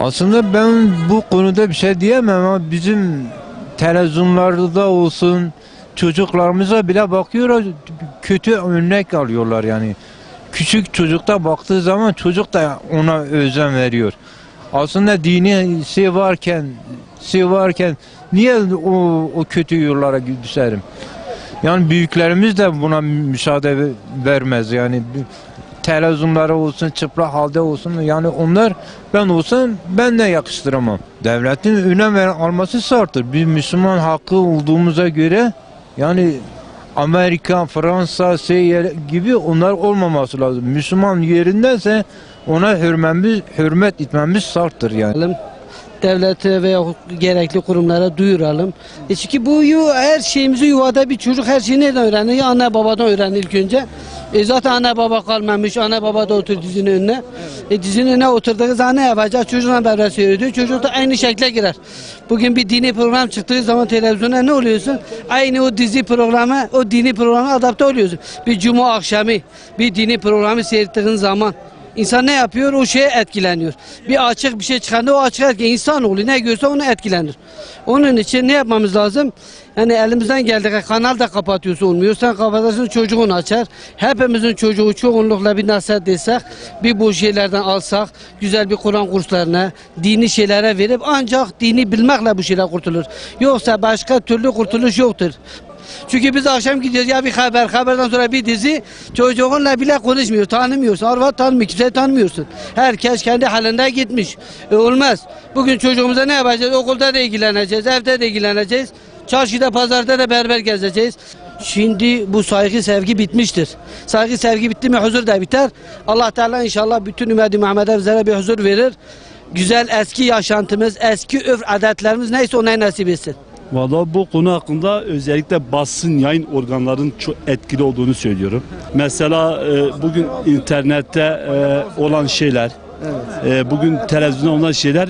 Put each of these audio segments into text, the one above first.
Aslında ben bu konuda bir şey diyemem ama bizim televizyonlarda olsun çocuklarımıza bile bakıyorlar kötü örnek alıyorlar yani. Küçük çocukta baktığı zaman çocuk da ona özen veriyor. Aslında dini şey varken şey varken niye o, o kötü yollara düşerim? Yani büyüklerimiz de buna müsaade vermez yani televizyonları olsun çıplak halde olsun yani onlar ben olsam ben de yakıştıramam. Devletin önem alması şarttır. Bir Müslüman hakkı olduğumuza göre yani Amerika, Fransa şey gibi onlar olmaması lazım. Müslüman yerindense ona hürmemiz, hürmet etmemiz şarttır yani. Devlete veya gerekli kurumlara duyuralım. E çünkü bu her şeyimizi yuvada bir çocuk her şeyi nereden öğrenir? Anne babadan öğrenir ilk önce. E zaten anne baba kalmamış. Anne baba da otur dizinin önüne. E dizinin önüne oturduğu zaman ne yapacak? Çocuğuna beraber seyrediyor. Çocuk da aynı şekle girer. Bugün bir dini program çıktığı zaman televizyona ne oluyorsun? Aynı o dizi programı, o dini programa adapte oluyorsun. Bir cuma akşamı bir dini programı seyrettiğin zaman İnsan ne yapıyor? O şeye etkileniyor. Bir açık bir şey çıkanda o açık etki. İnsan oluyor. Ne görse onu etkilenir. Onun için ne yapmamız lazım? Yani elimizden geldiği kanal da kapatıyorsa olmuyor. Sen kapatırsın çocuğun açar. Hepimizin çocuğu çoğunlukla bir nasihat desek, bir bu şeylerden alsak, güzel bir Kur'an kurslarına, dini şeylere verip ancak dini bilmekle bu şeyler kurtulur. Yoksa başka türlü kurtuluş yoktur. Çünkü biz akşam gidiyoruz ya bir haber, haberden sonra bir dizi çocuğunla bile konuşmuyor, tanımıyorsun. Arvat tanımıyor, kimseyi tanımıyorsun. Herkes kendi halinde gitmiş. E olmaz. Bugün çocuğumuza ne yapacağız? Okulda da ilgileneceğiz, evde de ilgileneceğiz. Çarşıda, pazarda da berber gezeceğiz. Şimdi bu saygı sevgi bitmiştir. Saygı sevgi bitti mi huzur da biter. Allah Teala inşallah bütün ümmeti Muhammed'e bizlere bir huzur verir. Güzel eski yaşantımız, eski örf adetlerimiz neyse ona nasip etsin. Valla bu konu hakkında özellikle basın yayın organlarının çok etkili olduğunu söylüyorum. Mesela e, bugün internette e, olan şeyler, e, bugün televizyonda olan şeyler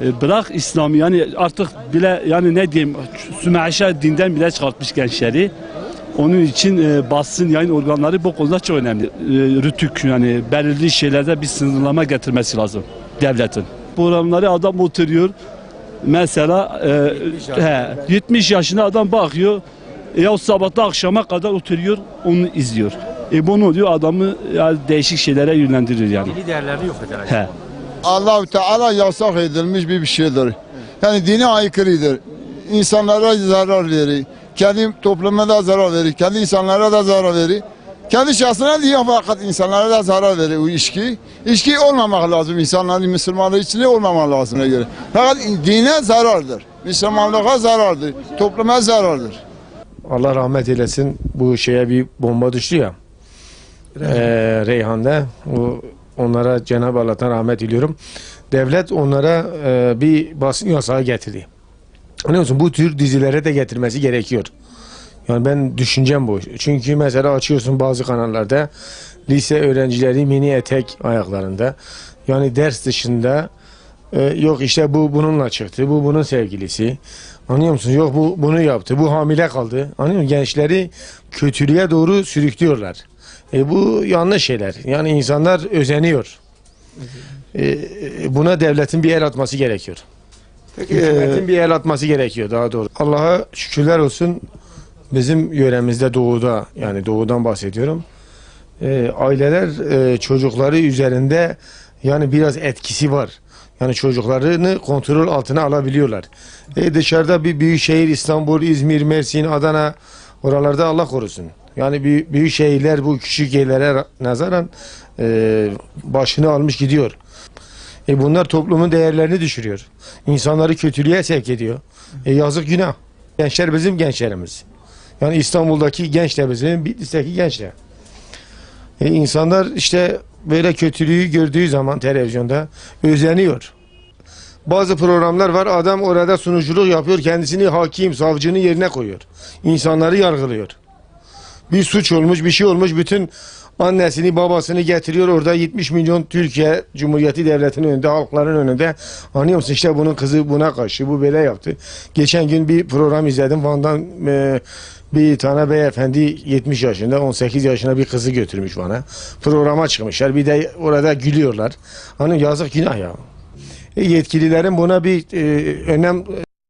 e, bırak İslam'ı yani artık bile yani ne diyeyim Sümeşe dinden bile çıkartmış gençleri. Onun için e, basın yayın organları bu konuda çok önemli. E, rütük yani belirli şeylerde bir sınırlama getirmesi lazım devletin. Programları adam oturuyor Mesela e, he, 70 yaşında adam bakıyor ya sabahta akşama kadar oturuyor onu izliyor. E bu ne oluyor adamı yani değişik şeylere yönlendirir yani. Dini değerlerini yok eder. He. Allah Teala yasak edilmiş bir bir şeydir. Yani dine aykırıdır. İnsanlara zarar verir. Kendi topluma da zarar verir. Kendi insanlara da zarar verir. Kendi şahsına değil fakat insanlara da zarar verir bu içki. İçki olmamak lazım. İnsanların Müslümanlar içinde olmamak lazım göre. Fakat dine zarardır. Müslümanlığa zarardır. Topluma zarardır. Allah rahmet eylesin bu şeye bir bomba düştü ya. Ee, Reyhan'da. O, onlara Cenab-ı Allah'tan rahmet diliyorum. Devlet onlara e, bir basın yasağı getirdi. Anlıyor musun? Bu tür dizilere de getirmesi gerekiyor. Yani ben düşüncem bu. Çünkü mesela açıyorsun bazı kanallarda lise öğrencileri mini etek ayaklarında. Yani ders dışında e, yok işte bu bununla çıktı. Bu bunun sevgilisi. Anlıyor musun? Yok bu bunu yaptı. Bu hamile kaldı. Anlıyor musun? Gençleri kötülüğe doğru sürüklüyorlar. E, bu yanlış şeyler. Yani insanlar özeniyor. E, e, buna devletin bir el atması gerekiyor. Hükümetin bir el atması gerekiyor daha doğru. Allah'a şükürler olsun bizim yöremizde doğuda yani doğudan bahsediyorum. E, aileler e, çocukları üzerinde yani biraz etkisi var. Yani çocuklarını kontrol altına alabiliyorlar. E, dışarıda bir büyük şehir İstanbul, İzmir, Mersin, Adana oralarda Allah korusun. Yani büyük, şehirler bu küçük yerlere nazaran e, başını almış gidiyor. E bunlar toplumun değerlerini düşürüyor. İnsanları kötülüğe sevk ediyor. E yazık günah. Gençler bizim gençlerimiz. Yani İstanbul'daki genç de bizim, Bitlis'teki genç de. E insanlar işte böyle kötülüğü gördüğü zaman televizyonda özeniyor. Bazı programlar var adam orada sunuculuk yapıyor kendisini hakim savcının yerine koyuyor. İnsanları yargılıyor. Bir suç olmuş bir şey olmuş bütün annesini babasını getiriyor orada 70 milyon Türkiye Cumhuriyeti Devleti'nin önünde halkların önünde anlıyor musun işte bunun kızı buna karşı bu böyle yaptı. Geçen gün bir program izledim Van'dan e, bir tane beyefendi 70 yaşında 18 yaşına bir kızı götürmüş bana. Programa çıkmışlar bir de orada gülüyorlar. Hani yazık günah ya. yetkililerin buna bir e, önem